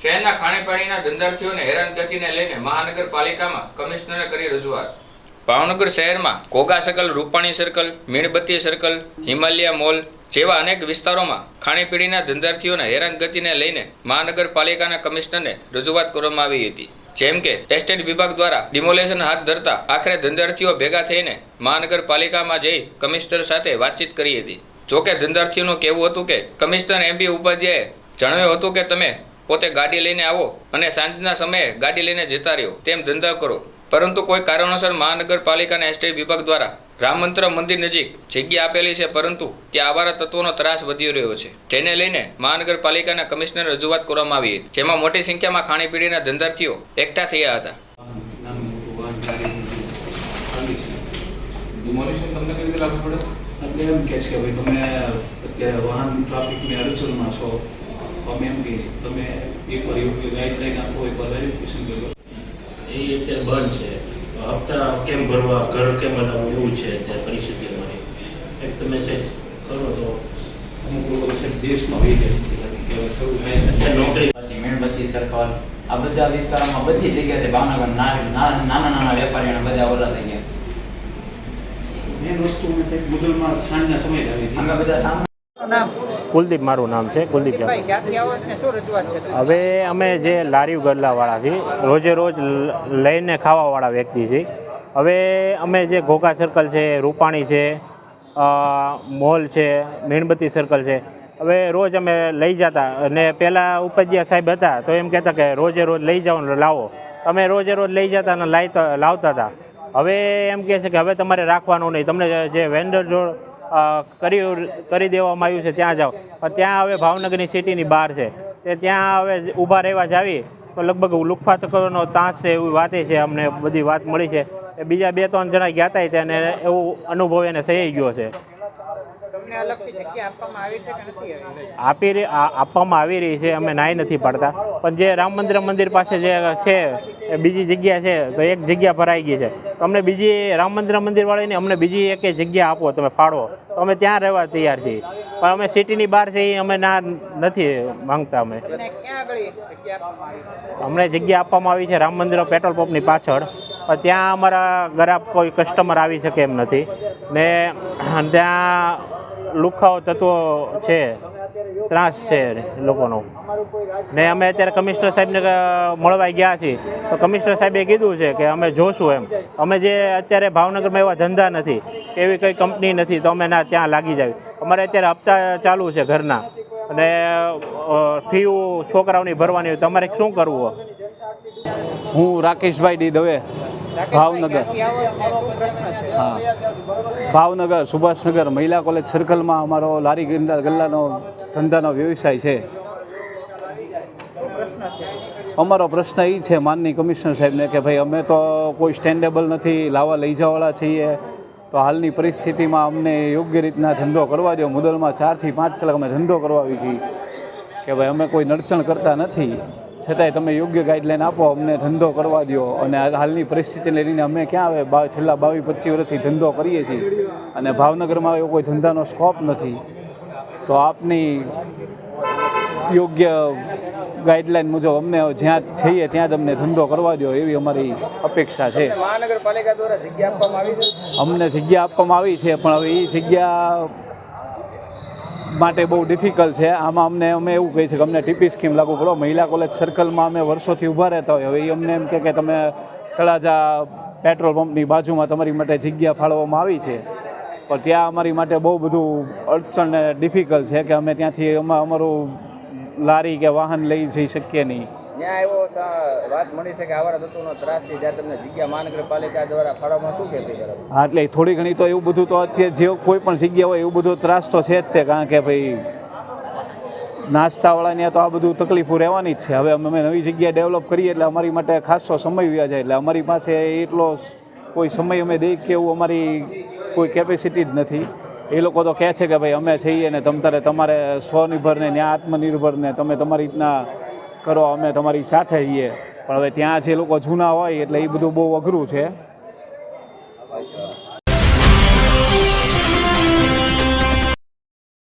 શહેરના ખાણીપાણીના ધંધાર્થીઓને હેરાનગતિને લઈને મહાનગરપાલિકામાં કમિશનરે કરી રજૂઆત. ભાવનગર શહેરમાં કોગા સર્કલ, રૂપાણી સર્કલ, મીણબત્તી સર્કલ, હિમાલયા મોલ જેવા અનેક વિસ્તારોમાં ખાણીપીણીના ધંધાર્થીઓને હેરાનગતિને લઈને મહાનગરપાલિકાના કમિશનરને રજૂઆત કરવામાં આવી હતી. જેમ કે એસ્ટેટ વિભાગ દ્વારા ડિમોલેશન હાથ ધરતા આખરે ધંધાર્થીઓ ભેગા થઈને મહાનગરપાલિકામાં જઈ કમિશનર સાથે વાતચીત કરી હતી. જોકે ધંધાર્થીઓનું કહેવું હતું કે કમિશનર એમ. બી. ઉપાધ્યાયે જણાવ્યું હતું કે તમે પોતે ગાડી લઈને આવો અને સાંજના સમયે ગાડી લઈને જતા રહ્યો. તેમ ધંધા કરો. પરંતુ કોઈ કારણોસર મહાનગરપાલિકાના એસટી વિભાગ દ્વારા રામ મંત્ર મંદિર નજીક જગ્યા આપેલી છે પરંતુ ત્યાં આવારા તત્વોનો ત્રાસ વધી રહ્યો છે. જેને લઈને મહાનગરપાલિકાના કમિશનર રજૂઆત કરવામાં આવી હતી જેમાં મોટી સંખ્યામાં ખાણીપીણીના ધંધાર્થીઓ એકઠા થયા હતા. તમને એમ કે છે કે ભાઈ તમે અત્યારે વાહન ટ્રાફિકની અડચણમાં છો. અમે એમ કહીએ છીએ કે તમે એકવાર યોગ્ય ગાઈડલાઈન આપો એકવાર વેરિફિકેશન કરો. એ અત્યારે બંધ છે. હપ્તા કેમ ભરવા ઘર કેમ બનાવવું એવું છે અત્યારે પરિસ્થિતિ અમારી. એક તમે સાહેબ કરો તો. અમુક લોકો છે દેશમાં વહી જાય કે હવે શરૂ થાય અત્યારે નોકરી પછી મીણબત્તી સર્કલ આ બધા વિસ્તારોમાં બધી જગ્યાએ ભાવનગર ના- ના- નાના નાના વેપારીઓને બધા ઓલા થઈ ગયા. મેન વસ્તુ અમે સાહેબ મુદલમાં સાંજના સમય અમે બધા સામે કુલદીપ મારું નામ છે કુલદીપ? હવે અમે જે લારીવ ગલ્લાવાળા છીએ રોજે રોજ લઈને ખાવાવાળા વ્યક્તિ છીએ. હવે અમે જે ઘોઘા સર્કલ છે રૂપાણી છે મોલ છે મીણબત્તી સર્કલ છે હવે રોજ અમે લઈ જતા. અને પહેલાં ઉપાધ્યાય સાહેબ હતા તો એમ કહેતા કે રોજે રોજ લઈ જાઓ ને લાવો. તમે રોજે રોજ લઈ જતા અને લાવતા લાવતા હતા. હવે એમ કહે છે કે હવે તમારે રાખવાનું નહીં. તમને જે- વેન્ડર જો અ, કરી કરી દેવામાં આવ્યું છે, ત્યાં જાઓ. પણ ત્યાં હવે ભાવનગરની સિટીની બહાર છે. તે ત્યાં હવે ઊભા રહેવા જાવી, તો લગભગ લુખફાત કરવાનો તાંસ છે એવી વાતે છે, અમને બધી વાત મળી છે. બીજા બે ત્રણ જણા ગયા હતા ત્યાં ને એવું અનુભવ એને થઈ ગયો છે. તમને અલગથી જગ્યા આપવામાં આવી છે કે નથી આવી? આપી આપવામાં આવી રહી છે અમે નાઈ નથી પાડતા. પણ જે રામ મંદિર મંદિર પાસે જે છે એ બીજી જગ્યા છે તો એક જગ્યા ભરાઈ ગઈ છે. અમને બીજી રામ મંદિર મંદિર વાળીને અમને બીજી એક જગ્યા આપો તમે ફાળવો તો અમે ત્યાં રહેવા તૈયાર છીએ. પણ અમે સિટીની બહાર છે એ અમે ના નથી માંગતા અમે. અમને જગ્યા આપવામાં આવી છે રામ મંદિર પેટ્રોલ પંપની પાછળ. પણ ત્યાં અમારા ગ્રાહક કોઈ કસ્ટમર આવી શકે એમ નથી. ને ત્યાં લુખાઓ તત્વો છે, ત્રાસ છે લોકોનો. ને અમે અત્યારે કમિશનર સાહેબને મળવા ગયા છીએ. તો કમિશનર સાહેબે કીધું છે કે અમે જોશું એમ. અમે જે અત્યારે ભાવનગરમાં એવા ધંધા નથી, એવી કંઈ કંપની નથી, તો અમે ના ત્યાં લાગી જાવી. અમારે અત્યારે હપ્તા ચાલુ છે ઘરના. અને ફીઓ છોકરાઓની ભરવાની હોય તમારે શું કરવું? હું રાકેશભાઈ ડી દવે. ભાવનગર. હા. ભાવનગર સુભાષનગર મહિલા કોલેજ સર્કલમાં અમારો લારી ગલ્લા ગલ્લાનો ધંધાનો વ્યવસાય છે. અમારો પ્રશ્ન એ છે માનની કમિશનર સાહેબને કે ભાઈ અમે તો કોઈ સ્ટેન્ડેબલ નથી લાવવા લઈ જવાવાળા છીએ. તો હાલની પરિસ્થિતિમાં અમને યોગ્ય રીતના ધંધો કરવા દો મુદલમાં ચારથી પાંચ કલાક અમે ધંધો કરવા આવી છીએ કે ભાઈ અમે કોઈ નડચણ કરતા નથી. છતાંય તમે યોગ્ય ગાઈડલાઈન આપો અમને ધંધો કરવા દો અને હાલની પરિસ્થિતિને લઈને અમે ક્યાં આવે? છેલ્લા બાવીસ પચીસ વર્ષથી ધંધો કરીએ છીએ. અને ભાવનગરમાં એવો કોઈ ધંધાનો સ્કોપ નથી. તો આપની યોગ્ય ગાઈડલાઈન મુજબ અમને જ્યાં છીએ ત્યાં જ અમને ધંધો કરવા દો એવી અમારી અપેક્ષા છે. મહાનગરપાલિકા દ્વારા જગ્યા આપવામાં આવી છે? અમને જગ્યા આપવામાં આવી છે પણ હવે એ જગ્યા માટે બહુ ડિફિકલ્ટ છે. આમાં અમને, અમે એવું કહીએ છીએ કે અમને ટીપી સ્કીમ લાગુ કરો. મહિલા કોલેજ સર્કલમાં અમે વર્ષોથી ઊભા રહેતા હોય. હવે એ અમને એમ કહે કે તમે તળાજા પેટ્રોલ પંપની બાજુમાં તમારી માટે જગ્યા ફાળવવામાં આવી છે. પણ ત્યાં અમારી માટે બહુ બધું અડચણ ડિફિકલ્ટ છે કે અમે ત્યાંથી અમે, અમારું લારી કે વાહન લઈ જઈ શકીએ નહીં. ત્યાં એવો વાત મળી છે કે આવારા તત્વોનો ત્રાસ છે, જ્યાં તમને જગ્યા મહાનગરપાલિકા દ્વારા ફાળવવામાં શું કહેશે હા, એટલે થોડી ઘણી તો એવું બધું તો અત્યારે જે કોઈ પણ જગ્યા હોય એવું બધું ત્રાસ તો છે જ તે, કારણ કે ભાઈ નાસ્તાવાળાને તો આ બધું તકલીફો રહેવાની જ છે. હવે અમે નવી જગ્યા ડેવલપ કરીએ એટલે અમારી માટે ખાસો સમય વ્યા એટલે અમારી પાસે એટલો કોઈ સમય અમે દઈ કે એવું અમારી કોઈ કેપેસિટી જ નથી. એ લોકો તો કહે છે કે ભાઈ અમે છીએ ને તમ તારે તમારે સ્વનિર્ભર ને ત્યાં આત્મનિર્ભર ને તમે તમારી રીતના કરો, અમે તમારી સાથે છીએ પણ હવે ત્યાં જે લોકો જૂના હોય એટલે એ બધું બહુ અઘરું છે.